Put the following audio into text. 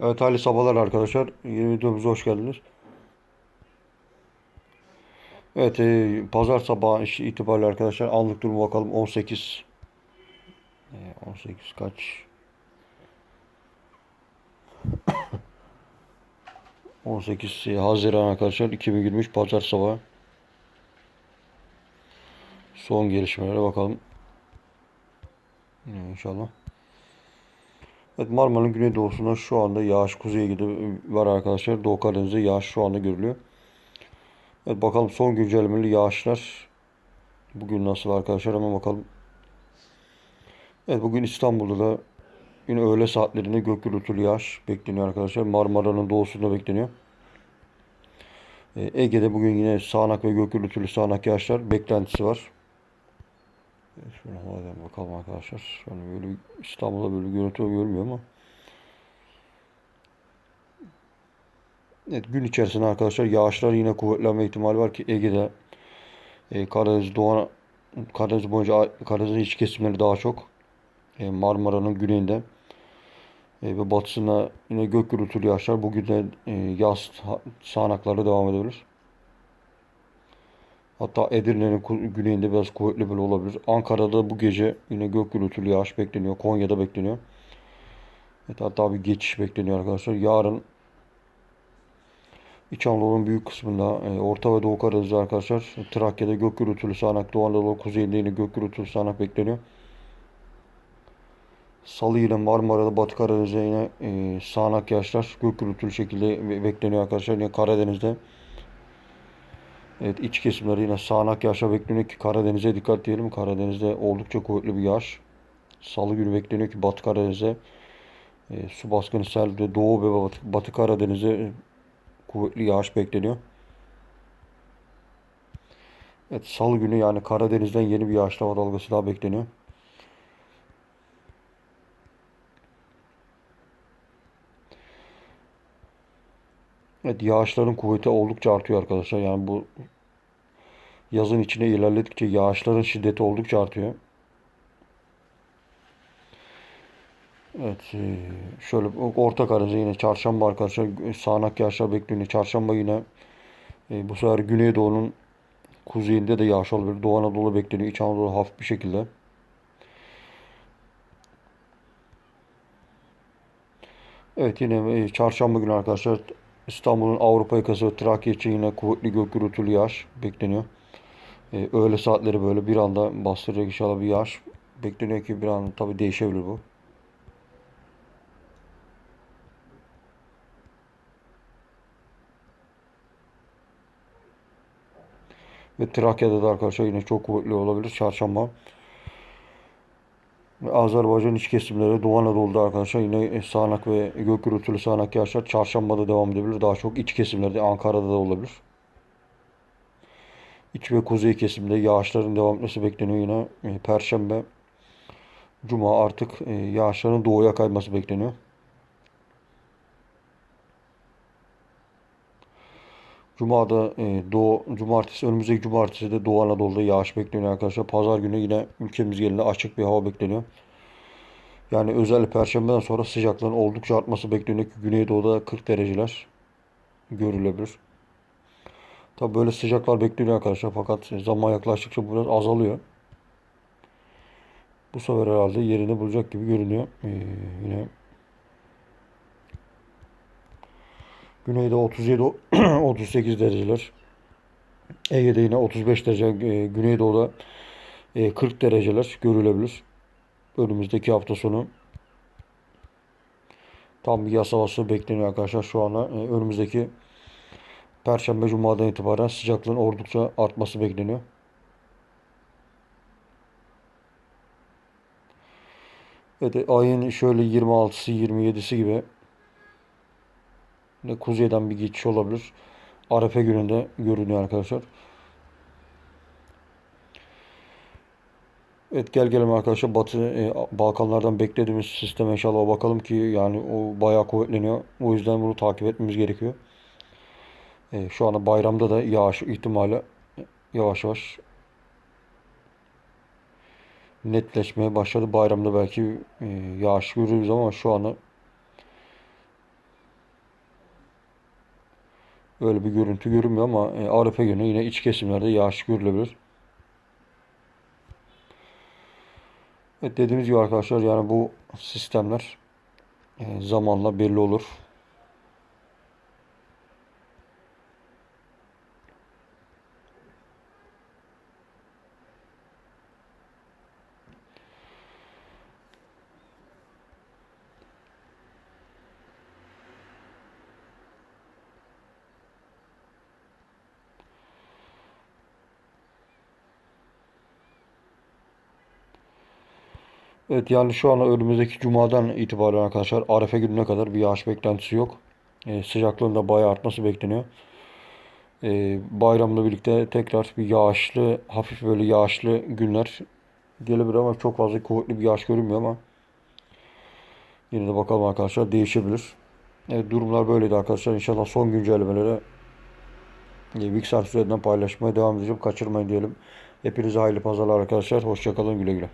Evet hayırlı sabahlar arkadaşlar. Yeni videomuza hoş geldiniz. Evet e, pazar sabahı itibariyle arkadaşlar anlık durumu bakalım 18 e, 18 kaç 18 e, Haziran arkadaşlar 2023 pazar sabahı son gelişmelere bakalım. E, İnşallah. Evet Marmara'nın güneydoğusunda şu anda yağış kuzeye gidiyor var arkadaşlar. Doğu Karadeniz'de yağış şu anda görülüyor. Evet bakalım son güncellemeli yağışlar bugün nasıl arkadaşlar hemen bakalım. Evet bugün İstanbul'da da yine öğle saatlerinde gök gürültülü yağış bekleniyor arkadaşlar. Marmara'nın doğusunda bekleniyor. Ee, Ege'de bugün yine sağanak ve gök gürültülü sağanak yağışlar beklentisi var. Havadan bakalım arkadaşlar. Hani böyle İstanbul'da böyle görüntü görmüyor ama. Evet gün içerisinde arkadaşlar yağışlar yine kuvvetlenme ihtimali var ki Ege'de e, Karadeniz Doğu Karadeniz boyunca Karadeniz'in iç kesimleri daha çok e, Marmara'nın güneyinde e, ve batısına yine gök gürültülü yağışlar bugün de e, yaz sağanaklarda devam edebilir. Hatta Edirne'nin güneyinde biraz kuvvetli böyle olabilir. Ankara'da bu gece yine gök gürültülü yağış bekleniyor. Konya'da bekleniyor. Evet, hatta bir geçiş bekleniyor arkadaşlar. Yarın İç Anadolu'nun büyük kısmında e, Orta ve Doğu Karadeniz'de arkadaşlar Trakya'da gök gürültülü sağanak, Doğu Anadolu kuzeyinde yine gök gürültülü sağanak bekleniyor. Salı yine Marmara'da Batı Karadeniz'de yine e, sağanak yağışlar gök gürültülü şekilde be- bekleniyor arkadaşlar. Yine Karadeniz'de Evet iç kesimleri yine sağanak yağışa bekleniyor ki Karadeniz'e dikkat diyelim. Karadeniz'de oldukça kuvvetli bir yağış. Salı günü bekleniyor ki Batı Karadeniz'e e, su baskını sel ve Doğu ve Batı, Batı Karadeniz'e e, kuvvetli yağış bekleniyor. Evet Salı günü yani Karadeniz'den yeni bir yağışlama dalgası daha bekleniyor. Evet yağışların kuvveti oldukça artıyor arkadaşlar. Yani bu yazın içine ilerledikçe yağışların şiddeti oldukça artıyor. Evet, e, şöyle Orta Karadeniz'de yine çarşamba arkadaşlar sağanak yağışlar bekleniyor. Çarşamba yine e, bu sefer Güneydoğu'nun kuzeyinde de yağış olabilir. Doğu Anadolu bekleniyor. İç Anadolu hafif bir şekilde. Evet yine e, çarşamba günü arkadaşlar İstanbul'un Avrupa yakası ve Trakya için yine kuvvetli gök gürültülü yağış bekleniyor. E, öğle saatleri böyle bir anda bastıracak inşallah bir yağış bekleniyor ki bir an tabii değişebilir bu. Ve Trakya'da da arkadaşlar yine çok kuvvetli olabilir çarşamba. Azerbaycan iç kesimleri Doğu Anadolu'da arkadaşlar yine sağanak ve gök gürültülü sağanak yağışlar çarşambada devam edebilir. Daha çok iç kesimlerde Ankara'da da olabilir. İç ve kuzey kesimde yağışların devam etmesi bekleniyor yine. E, Perşembe, Cuma artık e, yağışların doğuya kayması bekleniyor. Cuma'da e, Doğu, Cumartesi, önümüzdeki Cumartesi de Doğu Anadolu'da yağış bekleniyor arkadaşlar. Pazar günü yine ülkemiz genelinde açık bir hava bekleniyor. Yani özellikle Perşembeden sonra sıcaklığın oldukça artması bekleniyor ki Güneydoğu'da 40 dereceler görülebilir. Tabi böyle sıcaklar bekleniyor arkadaşlar fakat zaman yaklaştıkça biraz azalıyor. Bu sefer herhalde yerini bulacak gibi görünüyor. Ee, yine Güneyde 37 38 dereceler. Ege'de yine 35 derece, e, Güneydoğu'da e, 40 dereceler görülebilir. Önümüzdeki hafta sonu tam bir yaz havası bekleniyor arkadaşlar şu anda. E, önümüzdeki Perşembe Cuma'dan itibaren sıcaklığın oldukça artması bekleniyor. Evet, ayın şöyle 26'sı 27'si gibi ne kuzeyden bir geçiş olabilir. Arefe gününde görünüyor arkadaşlar. Evet gel gelelim arkadaşlar Batı e, Balkanlardan beklediğimiz sisteme inşallah bakalım ki yani o bayağı kuvvetleniyor. O yüzden bunu takip etmemiz gerekiyor. E, şu anda bayramda da yağış ihtimali yavaş yavaş netleşmeye başladı. Bayramda belki e, yağış görürüz ama şu anda öyle bir görüntü görünmüyor ama e, Arefe günü yine iç kesimlerde yağış görülebilir. Evet dediğimiz gibi arkadaşlar yani bu sistemler e, zamanla belli olur. Evet yani şu an önümüzdeki cumadan itibaren arkadaşlar Arefe gününe kadar bir yağış beklentisi yok. E, sıcaklığın da bayağı artması bekleniyor. E, bayramla birlikte tekrar bir yağışlı, hafif böyle yağışlı günler gelebilir ama çok fazla kuvvetli bir yağış görünmüyor ama yine de bakalım arkadaşlar değişebilir. Evet durumlar böyleydi arkadaşlar. İnşallah son güncellemeleri e, Vixar üzerinden paylaşmaya devam edeceğim. Kaçırmayın diyelim. Hepinize hayırlı pazarlar arkadaşlar. Hoşçakalın güle güle.